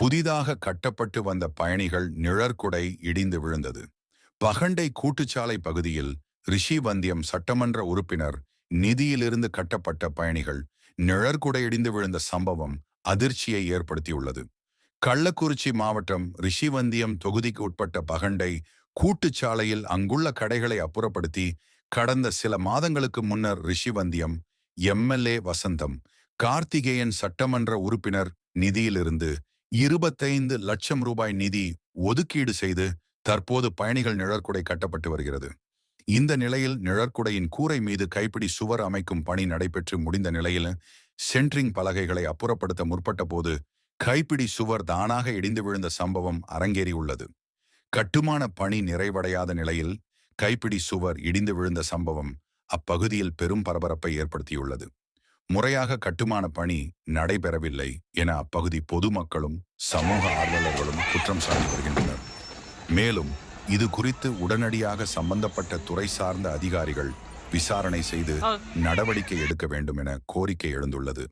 புதிதாக கட்டப்பட்டு வந்த பயணிகள் நிழற்குடை இடிந்து விழுந்தது. பகண்டை கூட்டுச்சாலை பகுதியில் ரிஷிவந்தியம் சட்டமன்ற உறுப்பினர் நிதியிலிருந்து கட்டப்பட்ட பயணிகள் நிழற்குடை இடிந்து விழுந்த சம்பவம் அதிர்ச்சியை ஏற்படுத்தியுள்ளது. கள்ளக்குறிச்சி மாவட்டம் ரிஷிவந்தியம் தொகுதிக்கு உட்பட்ட பகண்டை கூட்டுச்சாலையில் அங்குள்ள கடைகளை அப்புறப்படுத்தி கடந்த சில மாதங்களுக்கு முன்னர் ரிஷிவந்தியம் எம்எல்ஏ வசந்தம் கார்த்திகேயன் சட்டமன்ற உறுப்பினர் நிதியிலிருந்து இருபத்தைந்து லட்சம் ரூபாய் நிதி ஒதுக்கீடு செய்து தற்போது பயணிகள் நிழற்குடை கட்டப்பட்டு வருகிறது. இந்த நிலையில் நிழற்குடையின் கூரை மீது கைப்பிடி சுவர் அமைக்கும் பணி நடைபெற்று முடிந்த நிலையில் சென்ட்ரிங் பலகைகளை அப்புறப்படுத்த முற்பட்ட போது கைப்பிடி சுவர் தானாக இடிந்து விழுந்த சம்பவம் அரங்கேறியுள்ளது. கட்டுமான பணி நிறைவடையாத நிலையில் கைப்பிடி சுவர் இடிந்து விழுந்த சம்பவம் அப்பகுதியில் பெரும் பரபரப்பை ஏற்படுத்தியுள்ளது. முறையாக கட்டுமான பணி நடைபெறவில்லை என அப்பகுதி பொதுமக்களும் சமூக ஆர்வலர்களும் குற்றம் சாட்டி வருகின்றனர். மேலும் இது குறித்து உடனடியாக சம்பந்தப்பட்ட துறை சார்ந்த அதிகாரிகள் விசாரணை செய்து நடவடிக்கை எடுக்க வேண்டும் என கோரிக்கை எழுந்துள்ளது.